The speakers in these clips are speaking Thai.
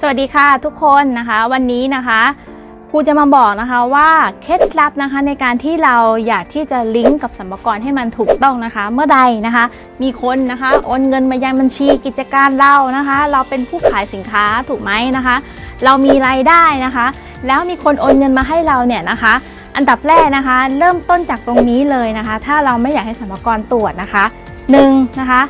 สวัสดีค่ะทุกคนนะคะวันนี้นะคะครูจะมาบอกนะคะว่าเคล็ดลับนะคะในการที่เราอยากที่จะลิงก์กับสัมภาระให้มันถูกต้องนะคะ เมื่อใดนะคะ มีคนนะคะโอนเงินมายังบัญชีกิจการเรานะคะ เราเป็นผู้ขายสินค้าถูกไหมนะคะ เรามีรายได้นะคะ แล้วมีคนโอนเงินมาให้เราเนี่ยนะคะ อันดับแรกนะคะ เริ่มต้นจากตรงนี้เลยนะคะ ถ้าเราไม่อยากให้สัมภาระตรวจนะคะหนึ่งนะคะ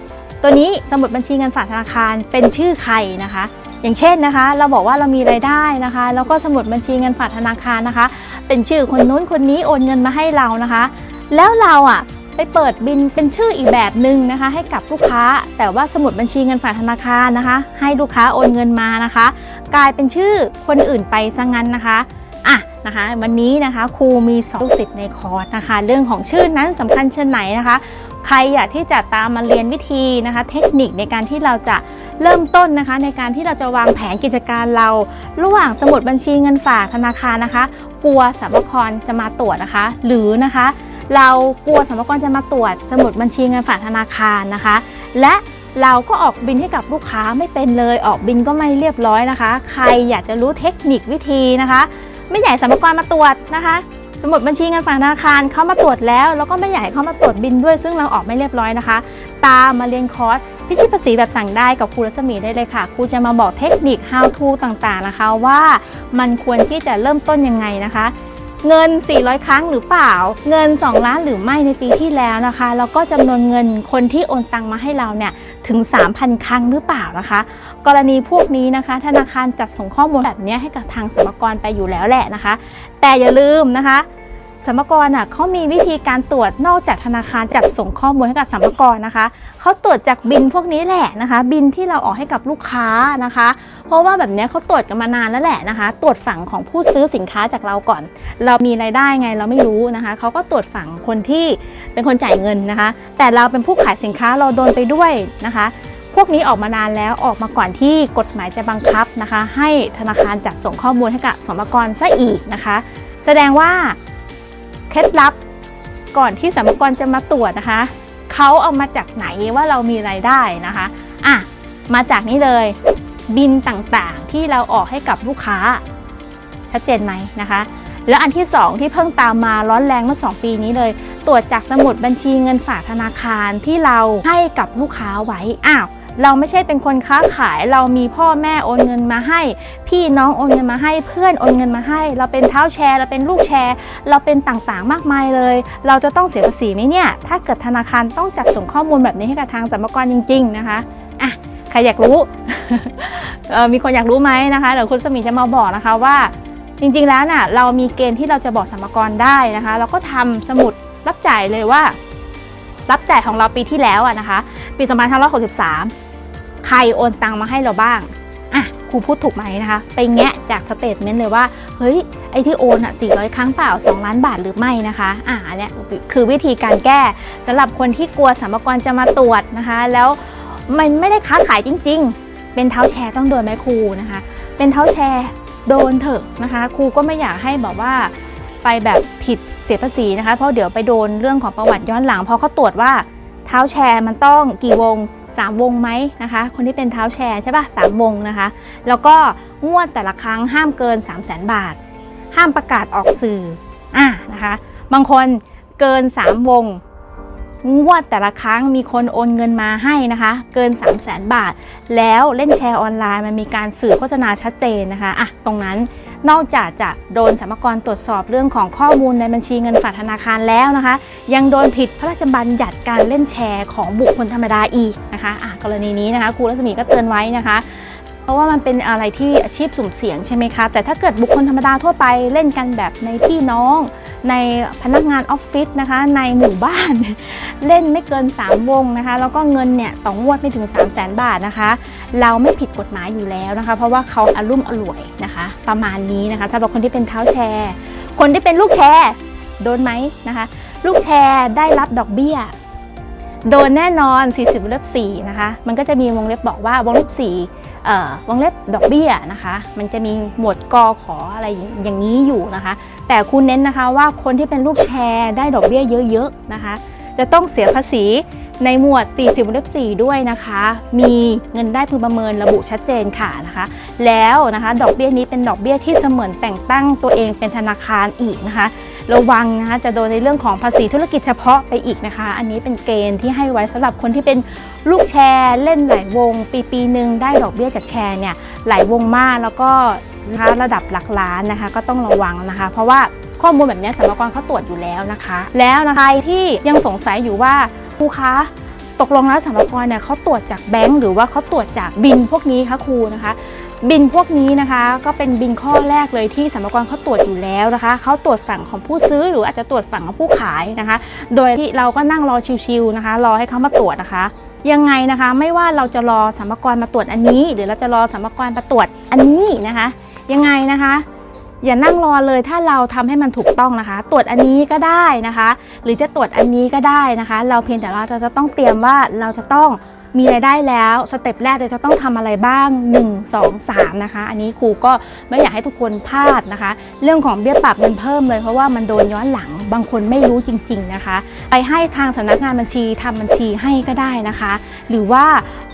ตัวนี้สมุดบัญชีเงินฝากธนาคารเป็นชื่อใครนะคะ อย่างเช่นนะคะ เราบอกว่าเรามีรายได้นะคะ แล้วก็สมุดบัญชีเงินฝากธนาคารนะคะ เป็นชื่อคนนู้นคนนี้โอนเงินมาให้เรานะคะ แล้วเราอะไปเปิดบินเป็นชื่ออีกแบบหนึ่งนะคะ ให้กับลูกค้า แต่ว่าสมุดบัญชีเงินฝากธนาคารนะคะ ให้ลูกค้าโอนเงินมานะคะ กลายเป็นชื่อคนอื่นไปซะงั้นนะคะอะนะคะวันนี้นะคะครูมีสองลูกศิษย์ในคอร์สนะคะ เรื่องของชื่อนั้นสำคัญเช่นไหนนะคะ ใครอยากที่จะตามมาเรียนวิธีนะคะ เทคนิคในการที่เราจะเริ่มต้นนะคะ ในการที่เราจะวางแผนกิจการเรา ระหว่างสมุดบัญชีเงินฝากธนาคารนะคะ กลัวสัมภารจะมาตรวจนะคะ หรือนะคะ เรากลัวสัมภารจะมาตรวจ สมุดบัญชีเงินฝากธนาคารนะคะ และเราก็ออกบินให้กับลูกค้าไม่เป็นเลย ออกบินก็ไม่เรียบร้อยนะคะ ใครอยากจะรู้เทคนิควิธีนะคะ ไม่ให้สัมภารมาตรวจนะคะ สมุดบัญชีเงินฝากธนาคารเข้ามาตรวจแล้ว แล้วก็ไม่อยากให้เข้ามาตรวจบินด้วย ซึ่งเราออกไม่เรียบร้อยนะคะ ตามมาเรียนคอร์สพิชิตภาษีแบบสั่งได้กับครูรัศมีได้เลยค่ะ ครูจะมาบอกเทคนิค how to ต่างๆนะคะ ว่ามันควรที่จะเริ่มต้นยังไงนะคะ เงิน 400 ครั้งหรือเปล่า เงิน 2 ล้านหรือไม่ในปีที่แล้วนะคะ แล้วก็จำนวนเงินคนที่โอนตังมาให้เราเนี่ยถึง 3,000 ครั้งหรือเปล่านะคะ กรณีพวกนี้นะคะ ธนาคารจัดส่งข้อมูลแบบนี้ให้กับทางสมกรไปอยู่แล้วแหละนะคะ แต่อย่าลืมนะคะ สมกรอะเขามีวิธีการตรวจนอกจากธนาคารจัดส่งข้อมูลให้กับสมกรนะคะเขาตรวจจากบินพวกนี้แหละนะคะ บินที่เราออกให้กับลูกค้านะคะ เพราะว่าแบบนี้เขาตรวจกันมานานแล้วแหละนะคะ ตรวจฝั่งของผู้ซื้อสินค้าจากเราก่อน เรามีรายได้ไงเราไม่รู้นะคะเขาก็ตรวจฝั่งคนที่เป็นคนจ่ายเงินนะคะ แต่เราเป็นผู้ขายสินค้าเราโดนไปด้วยนะคะพวกนี้ออกมานานแล้วออกมาก่อนที่กฎหมายจะบังคับนะคะ ให้ธนาคารจัดส่งข้อมูลให้กับสมกรซะอีกนะคะ แสดงว่า ล็ดลับก่อนที่สมกรจะมาตรวจนะคะ เขาเอามาจากไหนว่าเรามีรายได้นะคะอะมาจากนี้เลยบินต่างๆที่เราออกให้กับลูกค้า ชัดเจนไหมนะคะ แล้วอันที่ 2 ที่เพิ่งตามมาร้อนแรงเมื่อ 2 ปีนี้เลย ตรวจจากสมุดบัญชีเงินฝากธนาคารที่เราให้กับลูกค้าไว้อ้าว เราไม่ใช่เป็นคนค้าขาย เรามีพ่อแม่โอนเงินมาให้ พี่น้องโอนเงินมาให้ เพื่อนโอนเงินมาให้ เราเป็นเท้าแชร์เราเป็นลูกแชร์ เราเป็นต่างๆมากมายเลย เราจะต้องเสียภาษีไหมเนี่ย ถ้าเกิดธนาคารต้องจัดส่งข้อมูลแบบนี้ให้กับทางสรรพากรจริง ๆ นะคะอะใครอยากรู้มีคนอยากรู้ไหมนะคะเดี๋ยวคุณสมีจะมาบอกนะคะว่าจริงๆแล้วน่ะเรามีเกณฑ์ที่เราจะบอกสมรกรได้นะคะ เราก็ทำสมุดรับจ่ายเลยว่า รับจ่ายของเราปีที่แล้วอะนะคะ ปี 2563 ใครโอนตังมาให้เราบ้างอะครูพูดถูกไหมนะคะ ไปแงะจากสเตทเมนต์เลยว่า เฮ้ย ไอ้ที่โอนอะ400 ครั้งเปล่า 2 ล้านบาทหรือไม่นะคะ อะเนี้ยคือวิธีการแก้สำหรับคนที่กลัวสมรกรจะมาตรวจนะคะ แล้วมันไม่ได้ค้าขายจริง ๆ เป็นเท้าแชร์ต้องโดนไหมครูนะคะ เป็นเท้าแชร์โดนเถอะนะคะ ครูก็ไม่อยากให้แบบว่าไปแบบผิดเสียภาษีนะคะ เพราะเดี๋ยวไปโดนเรื่องของประวัติย้อนหลังเพราะเขาตรวจว่าเท้าแชร์มันต้องกี่วง 3 วงไหมนะคะ คนที่เป็นเท้าแชร์ใช่ปะสามวงนะคะ แล้วก็งวดแต่ละครั้งห้ามเกิน 3 0 0 0 0 0 บาท ห้ามประกาศออกสื่ออะนะคะ บางคนเกิน 3 วง งวดแต่ละครั้งมีคนโอนเงินมาให้นะคะ เกิน 3 0 0 0 0 0 บาท แล้วเล่นแชร์ออนไลน์มันมีการสื่อโฆษณาชัดเจนนะคะอะตรงนั้น นอกจากจะโดนสรรพากรตรวจสอบเรื่องของข้อมูลในบัญชีเงินฝากธนาคารแล้วนะคะ ยังโดนผิดพระราชบัญญัติการเล่นแชร์ของบุคคลธรรมดาอีกนะคะะกรณีนี้นะคะครูรัศมีก็เตือนไว้นะคะเพราะว่ามันเป็นอะไรที่อาชีพสุ่มเสี่ยงใช่ไหมคะ แต่ถ้าเกิดบุคคลธรรมดาทั่วไปเล่นกันแบบในพี่น้อง ในพนักงานออฟฟิศนะคะ ในหมู่บ้าน เล่นไม่เกิน 3 วงนะคะ แล้วก็เงินเนี่ยต่องวดไม่ถึง 3 0 0แสนบาทนะคะ เราไม่ผิดกฎหมายอยู่แล้วนะคะ เพราะว่าเขาอารุ่มอร่วยนะคะ ประมาณนี้นะคะสำหรับคนที่เป็นเท้าแชร์ คนที่เป็นลูกแชร์โดนไหมนะคะ ลูกแชร์ได้รับดอกเบี้ย โดนแน่นอน 40วงเล็บ4นะคะ มันก็จะมีวงเล็บบอกว่าวงเล็บ4วงเล็บดอกเบี้ยนะคะ มันจะมีหมวดกอขออะไรอย่างนี้อยู่นะคะ แต่คุณเน้นนะคะว่าคนที่เป็นลูกแชร์ได้ดอกเบี้ยเยอะๆนะคะ จะต้องเสียภาษีในหมวด 40วงเล็บ4ด้วยนะคะ มีเงินได้พึงประเมินระบุชัดเจนค่ะนะคะ แล้วนะคะ ดอกเบี้ยนี้เป็นดอกเบี้ยที่เสมือนแต่งตั้งตัวเองเป็นธนาคารอีกนะคะ ระวังนะคะจะโดนในเรื่องของภาษีธุรกิจเฉพาะไปอีกนะคะ อันนี้เป็นเกณฑ์ที่ให้ไว้สำหรับคนที่เป็นลูกแชร์เล่นหลายวง ปีปีหนึ่งได้ดอกเบี้ยจากแชร์เนี่ยหลายวงมากแล้วก็นะคะระดับหลักล้านนะคะ ก็ต้องระวังนะคะ เพราะว่าข้อมูลแบบนี้สำนักงานเขาตรวจอยู่แล้วนะคะ แล้วนะคะใครที่ยังสงสัยอยู่ว่าครูคะ ตกลงแล้วสรรพากรเนี่ยเขาตรวจจากแบงก์หรือว่าเขาตรวจจากบินพวกนี้คะครูนะคะ บินพวกนี้นะคะ ก็เป็นบินข้อแรกเลยที่สรรพากรเขาตรวจอยู่แล้วนะคะเขาตรวจฝั่งของผู้ซื้อหรืออาจจะตรวจฝั่งของผู้ขายนะคะ โดยที่เราก็นั่งรอชิวๆนะคะ รอให้เขามาตรวจนะคะยังไงนะคะไม่ว่าเราจะรอสรรพากรมาตรวจอันนี้ หรือเราจะรอสรรพากรมาตรวจอันนี้นะคะ ยังไงนะคะ อย่านั่งรอเลยถ้าเราทำให้มันถูกต้องนะคะ ตรวจอันนี้ก็ได้นะคะ หรือจะตรวจอันนี้ก็ได้นะคะ เราเพียงแต่เราจะต้องเตรียมว่าเราจะต้อง มีรายได้แล้วสเต็ปแรกเราจะต้องทำอะไรบ้าง 1 2 3 นะคะ อันนี้ครูก็ไม่อยากให้ทุกคนพลาดนะคะ เรื่องของเบี้ยปรับเงินเพิ่มเลยเพราะว่ามันโดนย้อนหลังบางคนไม่รู้จริง ๆนะคะ ไปให้ทางสำนักงานบัญชีทำบัญชีให้ก็ได้นะคะ หรือว่า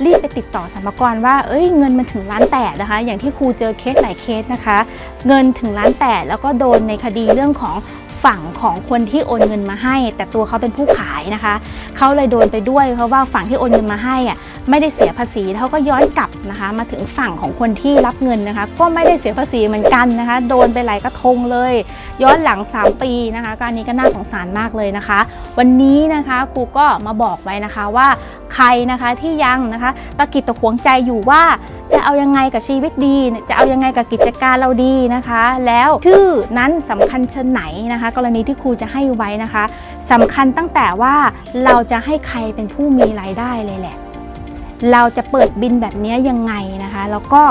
รีบไปติดต่อสรรพากรว่าเอ้ยเงินมันถึงล้านแปดนะคะ อย่างที่ครูเจอเคสหลายเคสนะคะ เงินถึงล้านแปดแล้วก็โดนในคดีเรื่องของฝั่งของคนที่โอนเงินมาให้ แต่ตัวเขาเป็นผู้ขาย นะคะเขาเลยโดนไปด้วยเพราะว่าฝั่งที่โอนเงินมาให้อะไม่ได้เสียภาษีเขาก็ย้อนกลับนะคะ มาถึงฝั่งของคนที่รับเงินนะคะ ก็ไม่ได้เสียภาษีเหมือนกันนะคะ โดนไปหลายกระทงเลย ย้อนหลัง 3 ปีนะคะการนี้ก็น่าสงสารมากเลยนะคะ วันนี้นะคะครูก็มาบอกไว้นะคะว่าใครนะคะที่ยังนะคะตะกิดตะขวงใจอยู่ว่าจะเอายังไงกับชีวิตดี จะเอายังไงกับกิจการเราดีนะคะ แล้วชื่อนั้นสำคัญเช่นไหนนะคะ กรณีที่ครูจะให้ไว้นะคะสำคัญตั้งแต่ว่าเราจะให้ใครเป็นผู้มีรายได้เลยแหละ เราจะเปิดบินแบบนี้ยังไงนะคะ แล้วก็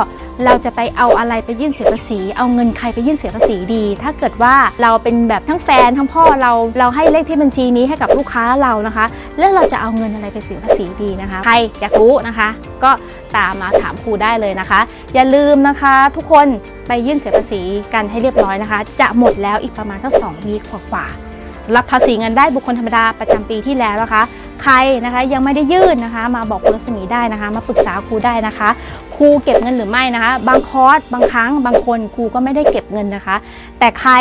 เราจะไปเอาอะไรไปยื่นเสียภาษี เอาเงินใครไปยื่นเสียภาษีดี ถ้าเกิดว่าเราเป็นแบบทั้งแฟนทั้งพ่อเราเราให้เลขที่บัญชีนี้ให้กับลูกค้าเรานะคะ แล้วเราจะเอาเงินอะไรไปเสียภาษีดีนะคะ ใครอยากรู้นะคะ ก็ตามมาถามครูได้เลยนะคะ อย่าลืมนะคะ ทุกคนไปยื่นเสียภาษีกันให้เรียบร้อยนะคะ จะหมดแล้วอีกประมาณสักสองวีกว่าๆ รับภาษีเงินได้บุคคลธรรมดาประจำปีที่แล้วนะคะ ใครนะคะยังไม่ได้ยื่นนะคะ มาบอกคุณรัศมีได้นะคะ มาปรึกษาครูได้นะคะครูเก็บเงินหรือไม่นะคะ บางคอร์สบางครั้งบางคนครูก็ไม่ได้เก็บเงินนะคะ แต่ใคร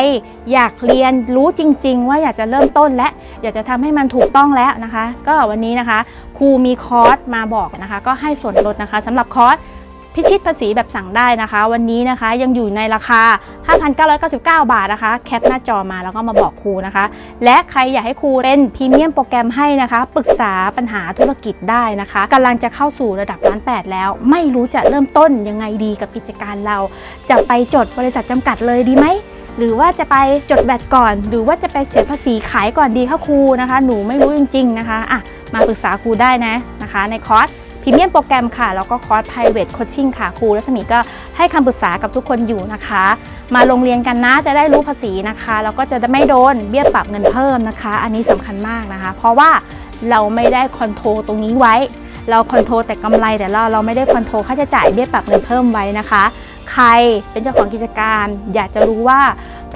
อยากเรียนรู้จริง ๆ ว่าอยากจะเริ่มต้นและอยากจะทำให้มันถูกต้องแล้วนะคะ ก็วันนี้นะคะครูมีคอร์สมาบอกนะคะ ก็ให้ส่วนลดนะคะสำหรับคอร์ส พิชิตภาษีแบบสั่งได้นะคะ วันนี้นะคะยังอยู่ในราคา 5,999 บาทนะคะ แคปหน้าจอมาแล้วก็มาบอกครูนะคะ และใครอยากให้ครูเป็นพรีเมียมโปรแกรมให้นะคะปรึกษาปัญหาธุรกิจได้นะคะกำลังจะเข้าสู่ระดับล้านแปดแล้ว ไม่รู้จะเริ่มต้นยังไงดีกับกิจการเรา จะไปจดบริษัทจำกัดเลยดีไหมหรือว่าจะไปจดแบตก่อน หรือว่าจะไปเสียภาษีขายก่อนดีคะครูนะคะ หนูไม่รู้จริง ๆ นะคะอะมาปรึกษาครูได้นะนะคะ ในคอร์ส พรีเมียมโปรแกรมค่ะ แล้วก็คอร์ส private coaching ค่ะครูรัศมีก็ให้คำปรึกษากับทุกคนอยู่นะคะ มาโรงเรียนกันนะจะได้รู้ภาษีนะคะ แล้วก็จะไม่โดนเบี้ยปรับเงินเพิ่มนะคะ อันนี้สำคัญมากนะคะ เพราะว่าเราไม่ได้คอนโทรตรงนี้ไว้ เราคอนโทรแต่กำไรแต่เราเราไม่ได้คอนโทรค่าใช้จ่ายเบี้ยปรับเงินเพิ่มไว้นะคะ ใครเป็นเจ้าของกิจการ อยากจะรู้ว่า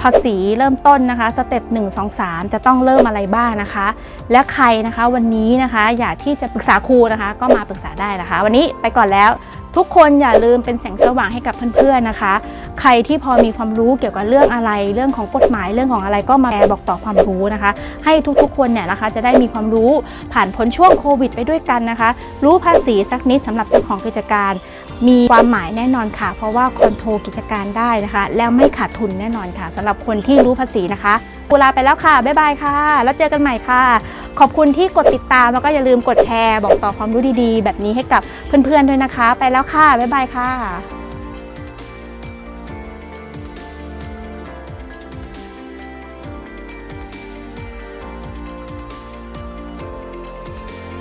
ภาษีเริ่มต้นนะคะสเต็ป1 2 3 จะต้องเริ่มอะไรบ้างนะคะ และใครนะคะวันนี้นะคะอยากที่จะปรึกษาครูนะคะ ก็มาปรึกษาได้นะคะ วันนี้ไปก่อนแล้ว ทุกคนอย่าลืมเป็นแสงสว่างให้กับเพื่อนๆนะคะ ใครที่พอมีความรู้เกี่ยวกับเรื่องอะไร เรื่องของกฎหมายเรื่องของอะไรก็มาแชร์บอกต่อความรู้นะคะ ให้ทุกๆคนเนี่ยนะคะจะได้มีความรู้ผ่านพ้นช่วงโควิดไปด้วยกันนะคะ รู้ภาษีสักนิดสำหรับเจ้าของกิจการ มีความหมายแน่นอนค่ะ เพราะว่าคอนโทรกิจการได้นะคะ แล้วไม่ขาดทุนแน่นอนค่ะสำหรับคนที่รู้ภาษีนะคะกูลาไปแล้วค่ะ บ๊ายบายค่ะ แล้วเจอกันใหม่ค่ะ ขอบคุณที่กดติดตามแล้วก็อย่าลืมกดแชร์ บอกต่อความรู้ดีๆ แบบนี้ให้กับเพื่อนๆด้วยนะคะ ไปแล้วค่ะ บ๊ายบายค่ะ